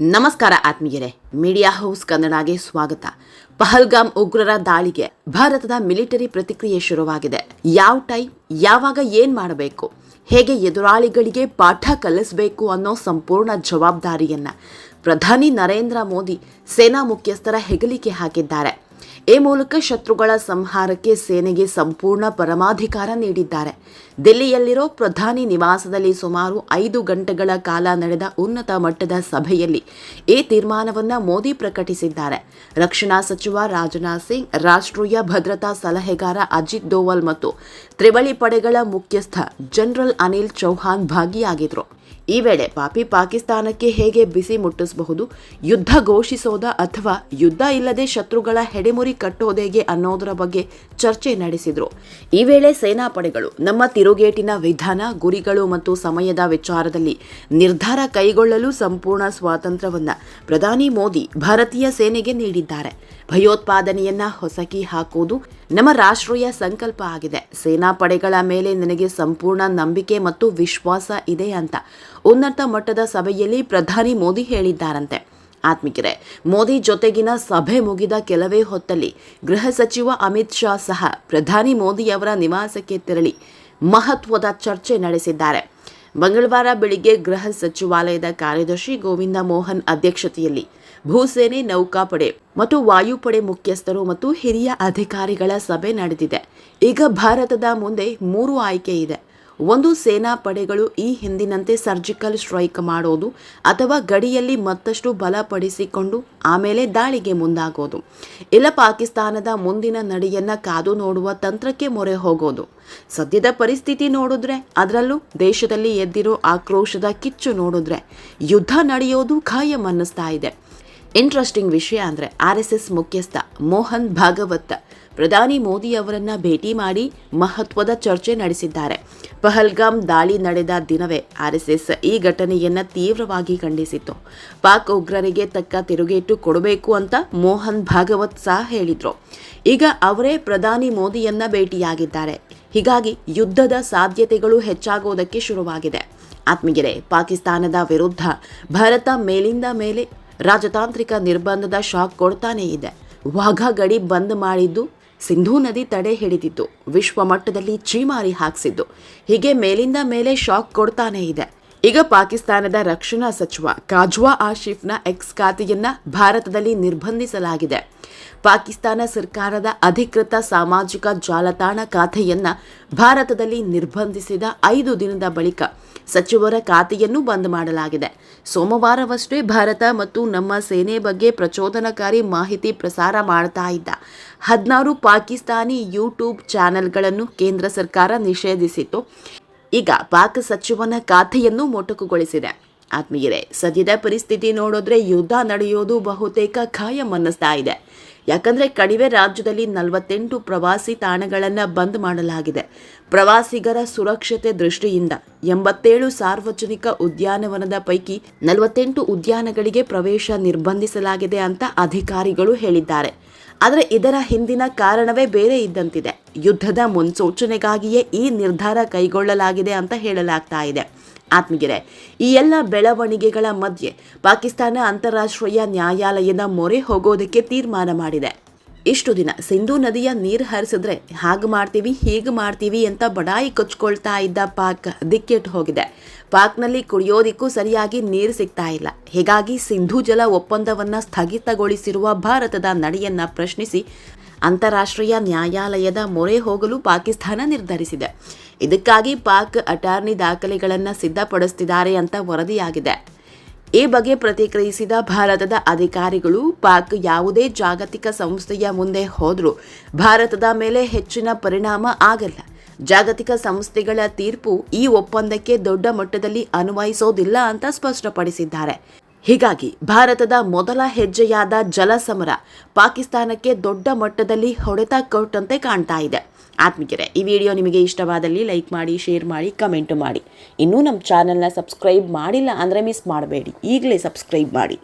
ನಮಸ್ಕಾರ ಆತ್ಮೀಯರೇ, media house ಕನ್ನಡಗೆ ಸ್ವಾಗತ. ಪಹಲ್ಗಾಮ್ ಉಗ್ರರ ದಾಳಿಗೆ ಭಾರತದ ಮಿಲಿಟರಿ ಪ್ರತಿಕ್ರಿಯೆ ಶುರುವಾಗಿದೆ. ಯಾವ ಟೈಮ್, ಯಾವಾಗ ಏನ್ ಮಾಡಬೇಕು, ಹೇಗೆ ಎದುರಾಳಿಗಳಿಗೆ ಪಾಠ ಕಲಿಸಬೇಕು ಅನ್ನೋ ಸಂಪೂರ್ಣ ಜವಾಬ್ದಾರಿಯನ್ನ ಪ್ರಧಾನಿ ನರೇಂದ್ರ ಮೋದಿ ಸೇನಾ ಮುಖ್ಯಸ್ಥರ ಹೆಗಲಿಕೆ ಹಾಕಿದ್ದಾರೆ. ಈ ಮೂಲಕ ಶತ್ರುಗಳ ಸಂಹಾರಕ್ಕೆ ಸೇನೆಗೆ ಸಂಪೂರ್ಣ ಪರಮಾಧಿಕಾರ ನೀಡಿದ್ದಾರೆ. ದಿಲ್ಲಿಯಲ್ಲಿರೋ ಪ್ರಧಾನಿ ನಿವಾಸದಲ್ಲಿ ಸುಮಾರು ಐದು ಗಂಟೆಗಳ ಕಾಲ ನಡೆದ ಉನ್ನತ ಮಟ್ಟದ ಸಭೆಯಲ್ಲಿ ಈ ತೀರ್ಮಾನವನ್ನು ಮೋದಿ ಪ್ರಕಟಿಸಿದ್ದಾರೆ. ರಕ್ಷಣಾ ಸಚಿವ ರಾಜನಾಥ್ ಸಿಂಗ್, ರಾಷ್ಟ್ರೀಯ ಭದ್ರತಾ ಸಲಹೆಗಾರ ಅಜಿತ್ ದೋವಲ್ ಮತ್ತು ತ್ರಿವಳಿ ಪಡೆಗಳ ಮುಖ್ಯಸ್ಥ ಜನರಲ್ ಅನಿಲ್ ಚೌಹಾನ್ ಭಾಗಿಯಾಗಿದ್ರು. ಈ ವೇಳೆ ಪಾಪಿ ಪಾಕಿಸ್ತಾನಕ್ಕೆ ಹೇಗೆ ಬಿಸಿ ಮುಟ್ಟಿಸಬಹುದು, ಯುದ್ಧ ಘೋಷಿಸೋದ ಅಥವಾ ಯುದ್ಧ ಇಲ್ಲದೆ ಶತ್ರುಗಳ ಹೆಡೆಮುರಿ ಕಟ್ಟೋದೇಗೆ ಅನ್ನೋದರ ಬಗ್ಗೆ ಚರ್ಚೆ ನಡೆಸಿದ್ರು. ಈ ವೇಳೆ ಸೇನಾಪಡೆಗಳು ನಮ್ಮ ನಮ್ಮ ತಿರುಗೇಟಿನ ವಿಧಾನ, ಗುರಿಗಳು ಮತ್ತು ಸಮಯದ ವಿಚಾರದಲ್ಲಿ ನಿರ್ಧಾರ ಕೈಗೊಳ್ಳಲು ಸಂಪೂರ್ಣ ಸ್ವಾತಂತ್ರ್ಯವನ್ನು ಪ್ರಧಾನಿ ಮೋದಿ ಭಾರತೀಯ ಸೇನೆಗೆ ನೀಡಿದ್ದಾರೆ. ಭಯೋತ್ಪಾದನೆಯನ್ನ ಹೊಸಕಿ ಹಾಕುವುದು ನಮ್ಮ ರಾಷ್ಟ್ರೀಯ ಸಂಕಲ್ಪ ಆಗಿದೆ. ಸೇನಾ ಪಡೆಗಳ ಮೇಲೆ ನನಗೆ ಸಂಪೂರ್ಣ ನಂಬಿಕೆ ಮತ್ತು ವಿಶ್ವಾಸ ಇದೆ ಅಂತ ಉನ್ನತ ಮಟ್ಟದ ಸಭೆಯಲ್ಲಿ ಪ್ರಧಾನಿ ಮೋದಿ ಹೇಳಿದ್ದಾರಂತೆ. ಆತ್ಮಿಕರೆ, ಮೋದಿ ಜೊತೆಗಿನ ಸಭೆ ಮುಗಿದ ಕೆಲವೇ ಹೊತ್ತಲ್ಲಿ ಗೃಹ ಸಚಿವ ಅಮಿತ್ ಶಾ ಸಹ ಪ್ರಧಾನಿ ಮೋದಿಯವರ ನಿವಾಸಕ್ಕೆ ತೆರಳಿ. ಮಹತ್ವದ ಚರ್ಚೆ ನಡೆಸಿದ್ದಾರೆ. ಮಂಗಳವಾರ ಬೆಳಿಗ್ಗೆ ಗೃಹ ಸಚಿವಾಲಯದ ಕಾರ್ಯದರ್ಶಿ ಗೋವಿಂದ ಮೋಹನ್ ಅಧ್ಯಕ್ಷತೆಯಲ್ಲಿ ಭೂಸೇನೆ, ನೌಕಾಪಡೆ ಮತ್ತು ವಾಯುಪಡೆ ಮುಖ್ಯಸ್ಥರು ಮತ್ತು ಹಿರಿಯ ಅಧಿಕಾರಿಗಳ ಸಭೆ ನಡೆದಿದೆ. ಈಗ ಭಾರತದ ಮುಂದೆ ಮೂರು ಆಯ್ಕೆ ಇದೆ. ಒಂದು ಸೇನಾ ಪಡೆಗಳು ಈ ಹಿಂದಿನಂತೆ ಸರ್ಜಿಕಲ್ ಸ್ಟ್ರೈಕ್ ಮಾಡೋದು ಅಥವಾ ಗಡಿಯಲ್ಲಿ ಮತ್ತಷ್ಟು ಬಲಪಡಿಸಿಕೊಂಡು ಆಮೇಲೆ ದಾಳಿಗೆ ಮುಂದಾಗೋದು. ಇಲ್ಲ ಪಾಕಿಸ್ತಾನದ ಮುಂದಿನ ನಡೆಯನ್ನು ಕಾದು ನೋಡುವ ತಂತ್ರಕ್ಕೆ ಮೊರೆ ಹೋಗೋದು. ಸದ್ಯದ ಪರಿಸ್ಥಿತಿ ನೋಡಿದ್ರೆ ಅದರಲ್ಲೂ ದೇಶದಲ್ಲಿ ಎದ್ದಿರೋ ಆಕ್ರೋಶದ ಕಿಚ್ಚು ನೋಡಿದ್ರೆ ಯುದ್ಧ ನಡೆಯೋದು ಖಾಯಂ ಅನ್ನಿಸ್ತಾ ಇದೆ. ಇಂಟ್ರೆಸ್ಟಿಂಗ್ ವಿಷಯ ಅಂದರೆ ಆರ್ ಎಸ್ ಎಸ್ ಮುಖ್ಯಸ್ಥ ಮೋಹನ್ ಭಾಗವತ್ ಪ್ರಧಾನಿ ಮೋದಿ ಅವರನ್ನ ಭೇಟಿ ಮಾಡಿ ಮಹತ್ವದ ಚರ್ಚೆ ನಡೆಸಿದ್ದಾರೆ. ಪಹಲ್ಗಾಮ್ ದಾಳಿ ನಡೆದ ದಿನವೇ ಆರ್ಎಸ್ಎಸ್ ಈ ಘಟನೆಯನ್ನ ತೀವ್ರವಾಗಿ ಖಂಡಿಸಿತ್ತು. ಪಾಕ್ ಉಗ್ರರಿಗೆ ತಕ್ಕ ತಿರುಗೇಟು ಕೊಡಬೇಕು ಅಂತ ಮೋಹನ್ ಭಾಗವತ್ ಸಹ ಹೇಳಿದ್ರು. ಈಗ ಅವರೇ ಪ್ರಧಾನಿ ಮೋದಿಯನ್ನ ಭೇಟಿಯಾಗಿದ್ದಾರೆ. ಹೀಗಾಗಿ ಯುದ್ಧದ ಸಾಧ್ಯತೆಗಳು ಹೆಚ್ಚಾಗೋದಕ್ಕೆ ಶುರುವಾಗಿದೆ. ಆತ್ಮೀಗೆರೆ ಪಾಕಿಸ್ತಾನದ ವಿರುದ್ಧ ಭಾರತ ಮೇಲಿಂದ ಮೇಲೆ ರಾಜತಾಂತ್ರಿಕ ನಿರ್ಬಂಧದ ಶಾಕ್ ಕೊಡ್ತಾನೇ ಇದೆ. ವಾಘಾ ಗಡಿ ಬಂದ್ ಮಾಡಿದ್ದು ಸಿಂಧೂ ನದಿ ತಡೆ ಹಿಡಿದಿದ್ದು ವಿಶ್ವ ಮಟ್ಟದಲ್ಲಿ ಚೀಮಾರಿ ಹಾಕ್ಸಿದ್ದು. ಹೀಗೆ ಮೇಲಿಂದ ಮೇಲೆ ಶಾಕ್ ಕೊಡ್ತಾನೇ ಇದೆ. ಈಗ ಪಾಕಿಸ್ತಾನದ ರಕ್ಷಣಾ ಸಚಿವ ಕಾಜ್ವಾ ಆಶಿಫ್ನ ಎಕ್ಸ್ ಖಾತೆಯನ್ನ ಭಾರತದಲ್ಲಿ ನಿರ್ಬಂಧಿಸಲಾಗಿದೆ. ಪಾಕಿಸ್ತಾನ ಸರ್ಕಾರದ ಅಧಿಕೃತ ಸಾಮಾಜಿಕ ಜಾಲತಾಣ ಖಾತೆಯನ್ನ ಭಾರತದಲ್ಲಿ ನಿರ್ಬಂಧಿಸಿದ ಐದು ದಿನದ ಬಳಿಕ ಸಚಿವರ ಖಾತೆಯನ್ನು ಬಂದ್ ಮಾಡಲಾಗಿದೆ. ಸೋಮವಾರವಷ್ಟೇ ಭಾರತ ಮತ್ತು ನಮ್ಮ ಸೇನೆ ಬಗ್ಗೆ ಪ್ರಚೋದನಕಾರಿ ಮಾಹಿತಿ ಪ್ರಸಾರ ಮಾಡ್ತಾ ಇದ್ದ. ಹದಿನಾರು ಪಾಕಿಸ್ತಾನಿ ಯೂಟ್ಯೂಬ್ ಚಾನೆಲ್ಗಳನ್ನು ಕೇಂದ್ರ ಸರ್ಕಾರ ನಿಷೇಧಿಸಿತ್ತು. ಈಗ ಪಾಕ್ ಸಚಿವನ ಖಾತೆಯನ್ನು ಮೊಟಕುಗೊಳಿಸಿದೆ. ಆತ್ಮೀಯರೇ, ಸದ್ಯದ ಪರಿಸ್ಥಿತಿ ನೋಡಿದ್ರೆ ಯುದ್ಧ ನಡೆಯೋದು ಬಹುತೇಕ ಖಾಯಂ ಅನ್ನಿಸ್ತಾ ಇದೆ. ಯಾಕಂದ್ರೆ ಕಣಿವೆ ರಾಜ್ಯದಲ್ಲಿ ನಲವತ್ತೆಂಟು ಪ್ರವಾಸಿ ತಾಣಗಳನ್ನು ಬಂದ್ ಮಾಡಲಾಗಿದೆ. ಪ್ರವಾಸಿಗರ ಸುರಕ್ಷತೆ ದೃಷ್ಟಿಯಿಂದ ಎಂಬತ್ತೇಳು ಸಾರ್ವಜನಿಕ ಉದ್ಯಾನವನದ ಪೈಕಿ ನಲವತ್ತೆಂಟು ಉದ್ಯಾನಗಳಿಗೆ ಪ್ರವೇಶ ನಿರ್ಬಂಧಿಸಲಾಗಿದೆ ಅಂತ ಅಧಿಕಾರಿಗಳು ಹೇಳಿದ್ದಾರೆ. ಆದರೆ ಇದರ ಹಿಂದಿನ ಕಾರಣವೇ ಬೇರೆ ಇದ್ದಂತಿದೆ. ಯುದ್ಧದ ಮುನ್ಸೂಚನೆಗಾಗಿಯೇ ಈ ನಿರ್ಧಾರ ಕೈಗೊಳ್ಳಲಾಗಿದೆ ಅಂತ ಹೇಳಲಾಗ್ತಾ ಇದೆ. ಆತ್ಮಗಿರೆ ಈ ಎಲ್ಲ ಬೆಳವಣಿಗೆಗಳ ಮಧ್ಯೆ ಪಾಕಿಸ್ತಾನ ಅಂತಾರಾಷ್ಟ್ರೀಯ ನ್ಯಾಯಾಲಯದ ಮೊರೆ ಹೋಗೋದಕ್ಕೆ ತೀರ್ಮಾನ ಮಾಡಿದೆ. ಇಷ್ಟು ದಿನ ಸಿಂಧೂ ನದಿಯ ನೀರು ಹರಿಸಿದ್ರೆ ಹಾಗೆ ಮಾಡ್ತೀವಿ, ಹೀಗೆ ಮಾಡ್ತೀವಿ ಅಂತ ಬಡಾಯಿ ಕೊಚ್ಕೊಳ್ತಾ ಇದ್ದ ಪಾಕ್ ದಿಕ್ಕೆಟ್ಟು ಹೋಗಿದೆ. ಪಾಕ್ನಲ್ಲಿ ಕುಡಿಯೋದಿಕ್ಕೂ ಸರಿಯಾಗಿ ನೀರು ಸಿಗ್ತಾ ಇಲ್ಲ. ಹೀಗಾಗಿ ಸಿಂಧೂ ಜಲ ಒಪ್ಪಂದವನ್ನು ಸ್ಥಗಿತಗೊಳಿಸಿರುವ ಭಾರತದ ನಡೆಯನ್ನ ಪ್ರಶ್ನಿಸಿ ಅಂತಾರಾಷ್ಟ್ರೀಯ ನ್ಯಾಯಾಲಯದ ಮೊರೆ ಹೋಗಲು ಪಾಕಿಸ್ತಾನ ನಿರ್ಧರಿಸಿದೆ. ಇದಕ್ಕಾಗಿ ಪಾಕ್ ಅಟಾರ್ನಿ ದಾಖಲೆಗಳನ್ನು ಸಿದ್ಧಪಡಿಸುತ್ತಿದ್ದಾರೆ ಅಂತ ವರದಿಯಾಗಿದೆ. ಈ ಬಗ್ಗೆ ಪ್ರತಿಕ್ರಿಯಿಸಿದ ಭಾರತದ ಅಧಿಕಾರಿಗಳು, ಪಾಕ್ ಯಾವುದೇ ಜಾಗತಿಕ ಸಂಸ್ಥೆಯ ಮುಂದೆ ಹೋದರೂ ಭಾರತದ ಮೇಲೆ ಹೆಚ್ಚಿನ ಪರಿಣಾಮ ಆಗಲ್ಲ. ಜಾಗತಿಕ ಸಂಸ್ಥೆಗಳ ತೀರ್ಪು ಈ ಒಪ್ಪಂದಕ್ಕೆ ದೊಡ್ಡ ಮಟ್ಟದಲ್ಲಿ ಅನ್ವಯಿಸೋದಿಲ್ಲ ಅಂತ ಸ್ಪಷ್ಟಪಡಿಸಿದ್ದಾರೆ. ಹೀಗಾಗಿ ಭಾರತದ ಮೊದಲ ಹೆಜ್ಜೆಯಾದ ಜಲಸಮರ ಪಾಕಿಸ್ತಾನಕ್ಕೆ ದೊಡ್ಡ ಮಟ್ಟದಲ್ಲಿ ಹೊಡೆತ ಕೊಟ್ಟಂತೆ ಕಾಣ್ತಾ ಇದೆ. ಆತ್ಮಿಕರೇ ಈ ವಿಡಿಯೋ ನಿಮಗೆ ಇಷ್ಟವಾದಲ್ಲಿ ಲೈಕ್ ಮಾಡಿ, ಶೇರ್ ಮಾಡಿ, ಕಮೆಂಟ್ ಮಾಡಿ. ಇನ್ನೂ ನಮ್ಮ ಚಾನಲ್ನ ಸಬ್ಸ್ಕ್ರೈಬ್ ಮಾಡಿಲ್ಲ ಅಂದರೆ ಮಿಸ್ ಮಾಡಬೇಡಿ. ಈಗಲೇ ಸಬ್ಸ್ಕ್ರೈಬ್ ಮಾಡಿ.